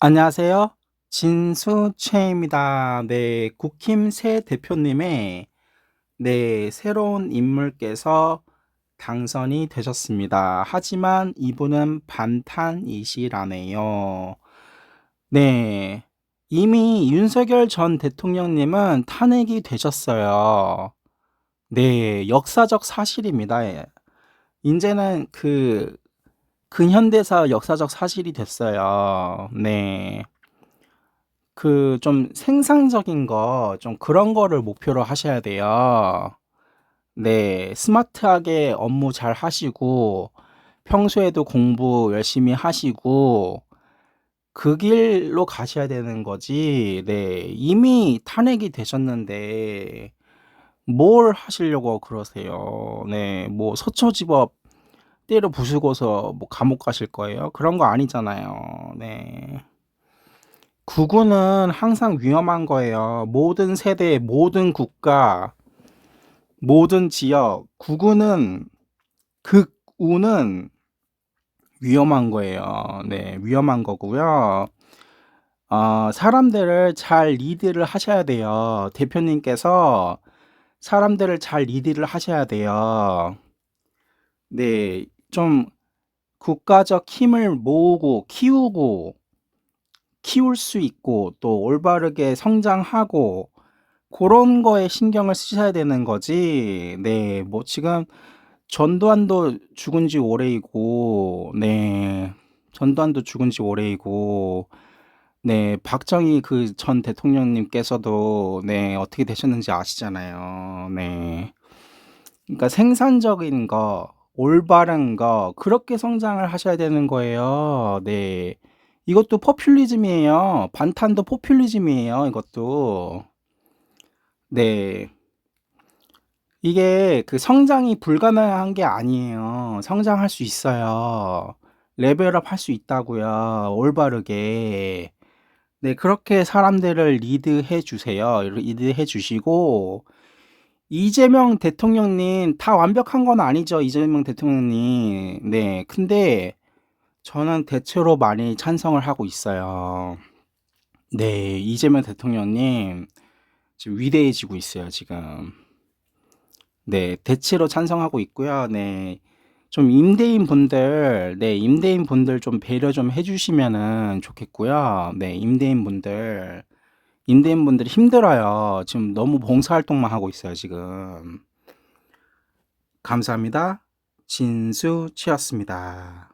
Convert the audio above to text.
안녕하세요. 진수채입니다. 네, 국힘 새 대표님의 네, 새로운 인물께서 당선이 되셨습니다. 하지만 이분은 반탄이시라네요. 네, 이미 윤석열 전 대통령님은 탄핵이 되셨어요. 네, 역사적 사실입니다. 예. 이제는 그 근현대사 역사적 사실이 됐어요. 네. 그 좀 생산적인 거, 좀 그런 거를 목표로 하셔야 돼요. 네, 스마트하게 업무 잘 하시고, 평소에도 공부 열심히 하시고, 그 길로 가셔야 되는 거지. 네, 이미 탄핵이 되셨는데, 뭘 하시려고 그러세요? 네, 뭐 서초지법 때려 부수고서 뭐 감옥 가실 거예요? 그런 거 아니잖아요. 네. 구구는 항상 위험한 거예요. 모든 세대, 모든 국가, 모든 지역, 구구는 극우는 위험한 거예요. 네, 위험한 거고요. 어, 사람들을 잘 리드를 하셔야 돼요. 대표님께서 사람들을 잘 리드를 하셔야 돼요. 네, 좀 국가적 힘을 모으고 키우고 키울 수 있고 또 올바르게 성장하고 그런 거에 신경을 쓰셔야 되는 거지. 네, 뭐 지금 전두환도 죽은 지 오래이고, 네, 전두환도 죽은 지 오래이고, 네, 박정희 그 전 대통령님께서도 네, 어떻게 되셨는지 아시잖아요. 네. 그러니까 생산적인 거, 올바른 거, 그렇게 성장을 하셔야 되는 거예요. 네. 이것도 포퓰리즘이에요. 반탄도 포퓰리즘이에요. 이것도. 네. 이게 그 성장이 불가능한 게 아니에요. 성장할 수 있어요. 레벨업 할 수 있다고요. 올바르게. 네, 그렇게 사람들을 리드해 주세요. 리드해 주시고, 이재명 대통령님 다 완벽한 건 아니죠. 이재명 대통령님. 네, 근데 저는 대체로 많이 찬성을 하고 있어요. 네, 이재명 대통령님 지금 위대해지고 있어요, 지금. 네, 대체로 찬성하고 있고요. 네. 좀 임대인 분들, 네, 임대인 분들 좀 배려 좀 해주시면은 좋겠고요. 네, 임대인 분들, 임대인 분들이 힘들어요. 지금 너무 봉사활동만 하고 있어요, 지금. 감사합니다. 진수 치였습니다.